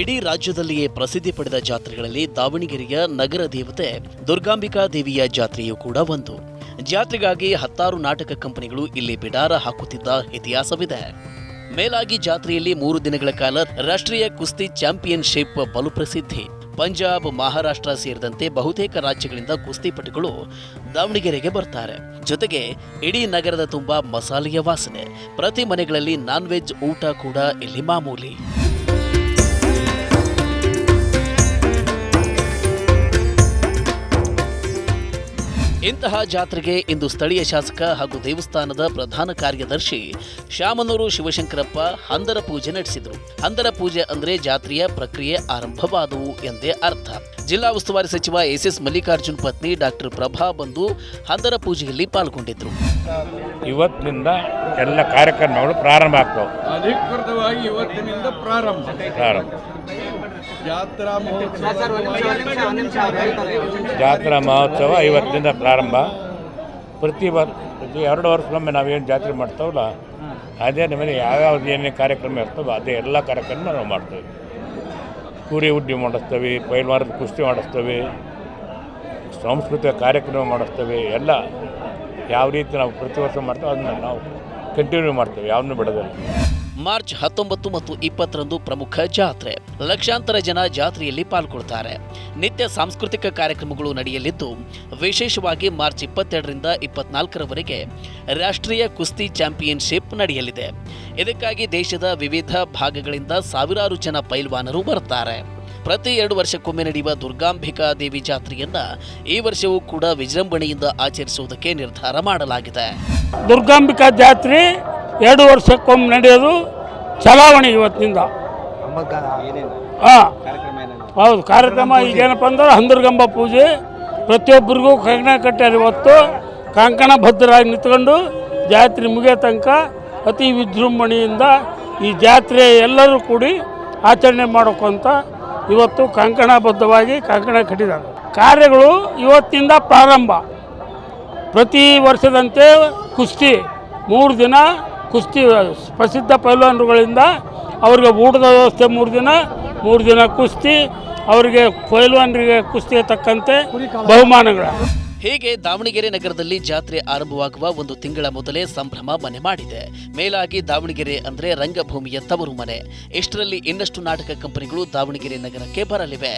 ಇಡೀ ರಾಜ್ಯದಲ್ಲಿಯೇ ಪ್ರಸಿದ್ಧಿ ಪಡೆದ ಜಾತ್ರೆಗಳಲ್ಲಿ ದಾವಣಗೆರೆಯ ನಗರ ದೇವತೆ, ದುರ್ಗಾಂಬಿಕಾ ದೇವಿಯ ಜಾತ್ರೆಯೂ ಕೂಡ ಒಂದು. ಜಾತ್ರೆಗಾಗಿ ಹತ್ತಾರು ನಾಟಕ ಕಂಪನಿಗಳು ಇಲ್ಲಿ ಬಿಡಾರ ಹಾಕುತ್ತಿದ್ದ ಇತಿಹಾಸವಿದೆ. ಮೇಲಾಗಿ ಜಾತ್ರೆಯಲ್ಲಿ ಮೂರು ದಿನಗಳ ಕಾಲ ರಾಷ್ಟ್ರೀಯ ಕುಸ್ತಿ ಚಾಂಪಿಯನ್ಶಿಪ್ ಬಲು ಪ್ರಸಿದ್ಧಿ ಪಂಜಾಬ್, ಮಹಾರಾಷ್ಟ್ರ ಸೇರಿದಂತೆ ಬಹುತೇಕ ರಾಜ್ಯಗಳಿಂದ ಕುಸ್ತಿಪಟುಗಳು ದಾವಣಗೆರೆಗೆ ಬರ್ತಾರೆ. ಜೊತೆಗೆ ಇಡೀ ನಗರದ ತುಂಬಾ ಮಸಾಲೆಯ ವಾಸನೆ. ಪ್ರತಿ ಮನೆಗಳಲ್ಲಿ ನಾನ್ ವೆಜ್ ಊಟ ಕೂಡ ಇಲ್ಲಿ ಮಾಮೂಲಿ. ಇಂತಹ ಜಾತ್ರೆಗೆ ಇಂದು ಸ್ಥಳೀಯ ಶಾಸಕ ಹಾಗೂ ದೇವಸ್ಥಾನದ ಪ್ರಧಾನ ಕಾರ್ಯದರ್ಶಿ ಶಾಮನೂರು ಶಿವಶಂಕರಪ್ಪ ಹಂದರ ಪೂಜೆ ನಡೆಸಿದರು. ಹಂದರ ಪೂಜೆ ಅಂದರೆ ಜಾತ್ರೆಯ ಪ್ರಕ್ರಿಯೆ ಆರಂಭವಾದವು ಎಂದೇ ಅರ್ಥ. ಜಿಲ್ಲಾ ಉಸ್ತುವಾರಿ ಸಚಿವ ಎಸ್ ಎಸ್ ಮಲ್ಲಿಕಾರ್ಜುನ್ ಪತ್ನಿ ಡಾಕ್ಟರ್ ಪ್ರಭಾ ಬಂದು ಹಂದರ ಪೂಜೆಯಲ್ಲಿ ಪಾಲ್ಗೊಂಡಿದ್ರು ಇವತ್ತಿನಿಂದ ಎಲ್ಲ ಕಾರ್ಯಕ್ರಮಗಳು ಪ್ರಾರಂಭ ಆಗ್ತವೆ. ಅಧಿಕೃತವಾಗಿ ಇವತ್ತಿನಿಂದ ಪ್ರಾರಂಭ. ಪ್ರಾರಂಭ. ಜಾತ್ರಾ ಮಹೋತ್ಸವ. ಜಾತ್ರಾ ಮಹೋತ್ಸವ ಇವತ್ತಿನಿಂದ ಪ್ರಾರಂಭ. ಪ್ರತಿ ವರ್ ಪ್ರತಿ ಎರಡು ವರ್ಷಕ್ಕೊಮ್ಮೆ ನಾವೇನು ಜಾತ್ರೆ ಮಾಡ್ತಾವಲ್ಲ, ಅದೇ ನಮ್ಮಲ್ಲಿ ಯಾವ್ಯಾವ್ದು ಏನೇನು ಕಾರ್ಯಕ್ರಮ ಇರ್ತವೋ ಅದೇ ಎಲ್ಲ ಕಾರ್ಯಕ್ರಮ ನಾವು ಮಾಡ್ತೇವೆ. ಕೂರಿ ಉಡ್ಡಿ ಮಾಡಿಸ್ತೇವೆ ಪೈಲ್ವಾರದ ಕುಸ್ತಿ ಮಾಡಿಸ್ತೇವೆ, ಸಾಂಸ್ಕೃತಿಕ ಕಾರ್ಯಕ್ರಮ ಮಾಡಿಸ್ತೇವೆ, ಎಲ್ಲ ಯಾವ ರೀತಿ ನಾವು ಪ್ರತಿ ವರ್ಷ ಮಾಡ್ತೇವೆ ಅದನ್ನ ನಾವು ಕಂಟಿನ್ಯೂ ಮಾಡ್ತೇವೆ ಯಾವನ್ನೂ ಬಿಡೋದಿಲ್ಲ. ಮಾರ್ಚ್ ಹತ್ತೊಂಬತ್ತು ಮತ್ತು ಇಪ್ಪತ್ತರಂದು ಪ್ರಮುಖ ಜಾತ್ರೆ. ಲಕ್ಷಾಂತರ ಜನ ಜಾತ್ರೆಯಲ್ಲಿ ಪಾಲ್ಗೊಳ್ತಾರೆ. ನಿತ್ಯ ಸಾಂಸ್ಕೃತಿಕ ಕಾರ್ಯಕ್ರಮಗಳು ನಡೆಯಲಿದ್ದು, ವಿಶೇಷವಾಗಿ ಮಾರ್ಚ್ ಇಪ್ಪತ್ತೆರಡರಿಂದ ಇಪ್ಪತ್ನಾಲ್ಕರವರೆಗೆ ರಾಷ್ಟ್ರೀಯ ಕುಸ್ತಿ ಚಾಂಪಿಯನ್ಶಿಪ್ ನಡೆಯಲಿದೆ. ಇದಕ್ಕಾಗಿ ದೇಶದ ವಿವಿಧ ಭಾಗಗಳಿಂದ ಸಾವಿರಾರು ಜನ ಪೈಲ್ವಾನರು ಬರುತ್ತಾರೆ. ಪ್ರತಿ ಎರಡು ವರ್ಷಕ್ಕೊಮ್ಮೆ ನಡೆಯುವ ದುರ್ಗಾಂಬಿಕಾ ದೇವಿ ಜಾತ್ರೆಯನ್ನ ಈ ವರ್ಷವೂ ಕೂಡ ವಿಜೃಂಭಣೆಯಿಂದ ಆಚರಿಸುವುದಕ್ಕೆ ನಿರ್ಧಾರ ಮಾಡಲಾಗಿದೆ. ದುರ್ಗಾಂಬಿಕಾ ಜಾತ್ರೆ ಎರಡು ವರ್ಷಕ್ಕೊಮ್ಮೆ ನಡೆಯೋದು ಚಲಾವಣೆ ಇವತ್ತಿನಿಂದ ಹಾಂ. ಹೌದು ಕಾರ್ಯಕ್ರಮ ಈಗೇನಪ್ಪ ಅಂದ್ರೆ ಹಂದರ್ಗಂಬ ಪೂಜೆ. ಪ್ರತಿಯೊಬ್ಬರಿಗೂ ಕಂಕಣ ಕಟ್ಟಾರೆ ಇವತ್ತು ಕಂಕಣ ಭದ್ರರಾಗಿ ನಿಂತ್ಕೊಂಡು ಜಾತ್ರೆ ಮುಗಿಯೋ ತನಕ ಅತಿ ವಿಜೃಂಭಣೆಯಿಂದ ಈ ಜಾತ್ರೆ ಎಲ್ಲರೂ ಕೂಡಿ ಆಚರಣೆ ಮಾಡೋಕ್ಕಂತ ಇವತ್ತು ಕಂಕಣಬದ್ಧವಾಗಿ ಕಂಕಣ ಕಟ್ಟಿದ್ದಾರೆ. ಕಾರ್ಯಗಳು ಇವತ್ತಿಂದ ಪ್ರಾರಂಭ. ಪ್ರತಿ ವರ್ಷದಂತೆ ಕುಸ್ತಿ ಮೂರು ದಿನ ಕುಸ್ತಿ ಪ್ರಸಿದ್ಧ ಪೈಲ್ವಾನರುಗಳಿಂದ ಅವರಿಗೆ ಊಟದ ವ್ಯವಸ್ಥೆ ಮೂರು ದಿನ ಮೂರು ದಿನ ಕುಸ್ತಿ, ಅವರಿಗೆ ಪೈಲ್ವಾನರಿಗೆ ಕುಸ್ತಿಗೆ ತಕ್ಕಂತೆ ಬಹುಮಾನಗಳ. ಹೀಗೆ ದಾವಣಗೆರೆ ನಗರದಲ್ಲಿ ಜಾತ್ರೆ ಆರಂಭವಾಗುವ ಒಂದು ತಿಂಗಳ ಮೊದಲೇ ಸಂಭ್ರಮ ಮನೆ ಮಾಡಿದೆ. ಮೇಲಾಗಿ ದಾವಣಗೆರೆ ಅಂದರೆ ರಂಗಭೂಮಿಯ ತವರು ಮನೆ ಇಷ್ಟರಲ್ಲಿ ಇನ್ನಷ್ಟು ನಾಟಕ ಕಂಪನಿಗಳು ದಾವಣಗೆರೆ ನಗರಕ್ಕೆ ಬರಲಿವೆ.